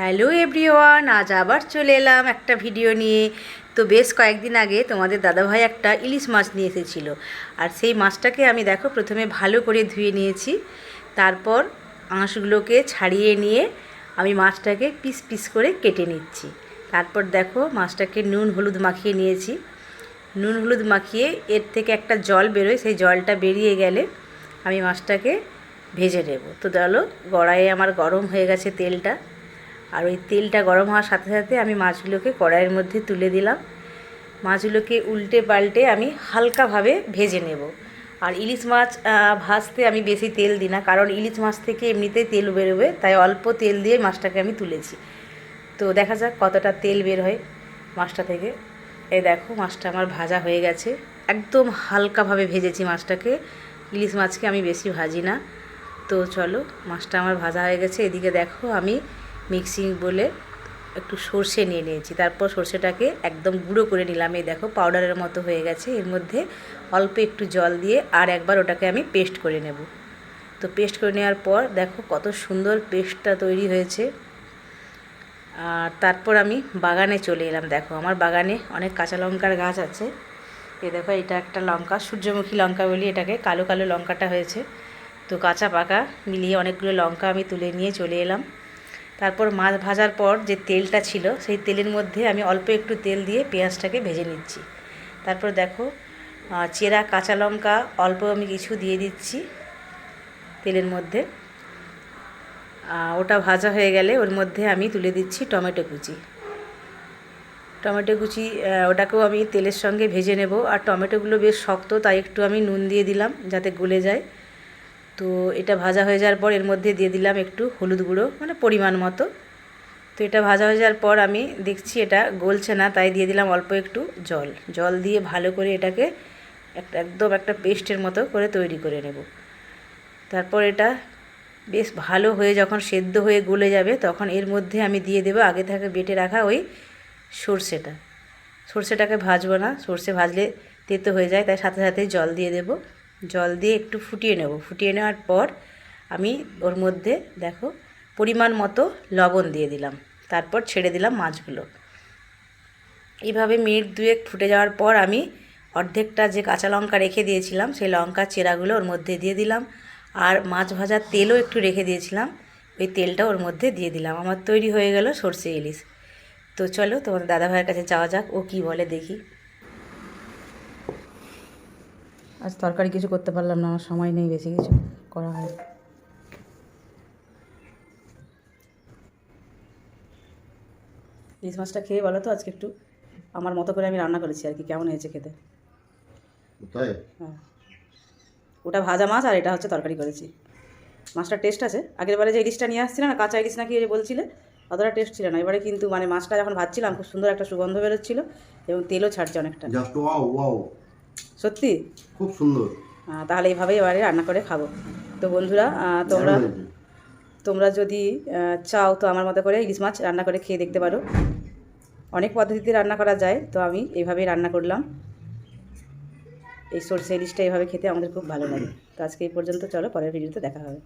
Hello everyone, আজ আবার চলে এলাম একটা ভিডিও নিয়ে। তো বেশ কয়েকদিন আগে তোমাদের দাদাভাই একটা ইলিশ মাছ নিয়ে এসেছিল। আর সেই মাছটাকে আমি দেখো প্রথমে ভালো করে ধুয়ে নিয়েছি। তারপর আঁশগুলোকে ছাড়িয়ে নিয়ে আমি মাছটাকে পিস পিস করে কেটে নিচ্ছি। তারপর দেখো মাছটাকে নুন হলুদ মাখিয়ে নিয়েছি। নুন হলুদ মাখিয়ে এর থেকে একটা জল বেরোয়, সেই জলটা বেরিয়ে গেলে আমি মাছটাকে ভেজে নেব। তো চলো কড়াইয়ে আমার গরম হয়ে গেছে তেলটা। আর ওই তেলটা গরম হওয়ার সাথে সাথে আমি মাছগুলোকে কড়াইয়ের মধ্যে তুলে দিলাম। মাছগুলোকে উল্টে পাল্টে আমি হালকাভাবে ভেজে নেব। আর ইলিশ মাছ ভাজতে আমি বেশি তেল দিই না, কারণ ইলিশ মাছ থেকে এমনিতেই তেল বেরোবে, তাই অল্প তেল দিয়ে মাছটাকে আমি তুলেছি। তো দেখা যাক কতটা তেল বের হয় মাছটা থেকে। এই দেখো, মাছটা আমার ভাজা হয়ে গেছে। একদম হালকাভাবে ভেজেছি মাছটাকে। ইলিশ মাছকে আমি বেশি ভাজি না। তো চলো, মাছটা আমার ভাজা হয়ে গেছে। এদিকে দেখো, আমি মিক্সিং বলে একটু সর্ষে নিয়ে নিয়েছি। তারপর সর্ষেটাকে একদম গুঁড়ো করে নিলাম। এই দেখো, পাউডারের মতো হয়ে গেছে। এর মধ্যে অল্প একটু জল দিয়ে আর একবার ওটাকে আমি পেস্ট করে নেব। তো পেস্ট করে নেওয়ার পর দেখো কত সুন্দর পেস্টটা তৈরি হয়েছে। আর তারপর আমি বাগানে চলে এলাম। দেখো, আমার বাগানে অনেক কাঁচা লঙ্কার গাছ আছে। এ দেখো, এটা একটা লঙ্কা, সূর্যমুখী লঙ্কা বলি এটাকে, কালো কালো লঙ্কাটা হয়েছে। তো কাঁচা পাকা মিলিয়ে অনেকগুলো লঙ্কা আমি তুলে নিয়ে চলে এলাম। তারপর মাছ ভাজার পর যে তেলটা ছিল, সেই তেলের মধ্যে আমি অল্প একটু তেল দিয়ে পেঁয়াজটাকে ভেজে নিচ্ছি। তারপর দেখো চেরা, কাঁচা লঙ্কা, অল্প আমি কিছু দিয়ে দিচ্ছি তেলের মধ্যে। ওটা ভাজা হয়ে গেলে ওর মধ্যে আমি তুলে দিচ্ছি টমেটো কুচি। টমেটো কুচি ওটাকেও আমি তেলের সঙ্গে ভেজে নেব। আর টমেটোগুলো বেশ শক্ত, তাই একটু আমি নুন দিয়ে দিলাম যাতে গলে যায়। তো এটা ভাজা হয়ে যাওয়ার পর এর মধ্যে দিয়ে দিলাম একটু হলুদ গুঁড়ো মানে পরিমাণ মতো। তো এটা ভাজা হয়ে যাওয়ার পর আমি দেখছি এটা গলছে না, তাই দিয়ে দিলাম অল্প একটু জল। জল দিয়ে ভালো করে এটাকে একটা একদম একটা পেস্টের মতো করে তৈরি করে নেব। তারপর এটা বেশ ভালো হয়ে যখন সেদ্ধ হয়ে গলে যাবে, তখন এর মধ্যে আমি দিয়ে দেবো আগে থেকে বেটে রাখা ওই সর্ষেটা। সর্ষেটাকে ভাজবো না, সর্ষে ভাজলে তেতো হয়ে যায়, তাই সাথে সাথে জল দিয়ে দেব। জল দিয়ে একটু ফুটিয়ে নেব। ফুটিয়ে নেওয়ার পর আমি ওর মধ্যে দেখো পরিমাণ মতো লবণ দিয়ে দিলাম। তারপর ছেড়ে দিলাম মাছগুলো। এইভাবে মিনিট দুয়েক ফুটে যাওয়ার পর আমি অর্ধেকটা যে কাঁচা লঙ্কা রেখে দিয়েছিলাম, সেই লঙ্কার চেরাগুলো ওর মধ্যে দিয়ে দিলাম। আর মাছ ভাজার তেলও একটু রেখে দিয়েছিলাম। ওই তেলটা ওর মধ্যে দিয়ে দিলাম। আমার তৈরি হয়ে গেল সর্ষে ইলিশ। তো চলো তোমাদের দাদাভাইয়ের কাছে যাওয়া যাক, ও কি বলে দেখি। আজ তরকারি কিছু করতে পারলাম না আমার সময় নেই বেশি কিছু করা হয় ইলিশ মাছটা খেয়ে বলো তো আজকে একটু আমার মতো করে আমি রান্না করেছি আর কি কেমন হয়েছে খেতে? হ্যাঁ। ওটা ভাজা মাছ আর এটা হচ্ছে তরকারি করেছি। মাছটা টেস্ট আছে। আগের বারে যে ইলিশটা নিয়ে আসছিলে না কাঁচা ইলিশ নাকি যে বলছিলে অতটা টেস্ট ছিল না। এবারে কিন্তু মানে মাছটা যখন ভাজছিলাম খুব সুন্দর একটা সুগন্ধ বেরোচ্ছিল এবং তেলও ছাড়ছে অনেকটা। জাস্ট ওয়াও ওয়াও সত্যি? খুব সুন্দর। তাহলে এইভাবেই এবারে রান্না করে খাব। তো বন্ধুরা তোমরা তোমরা যদি চাও তো আমার মতো করে ইলিশ মাছ রান্না করে খেয়ে দেখতে পারো। অনেক পদ্ধতিতে রান্না করা যায় তো আমি এইভাবেই রান্না করলাম। এই সর্ষে ইলিশটা এইভাবে খেতে আমাদের খুব ভালো লাগে। তো আজকে এই পর্যন্ত চলো পরের ভিডিওতে দেখা হবে।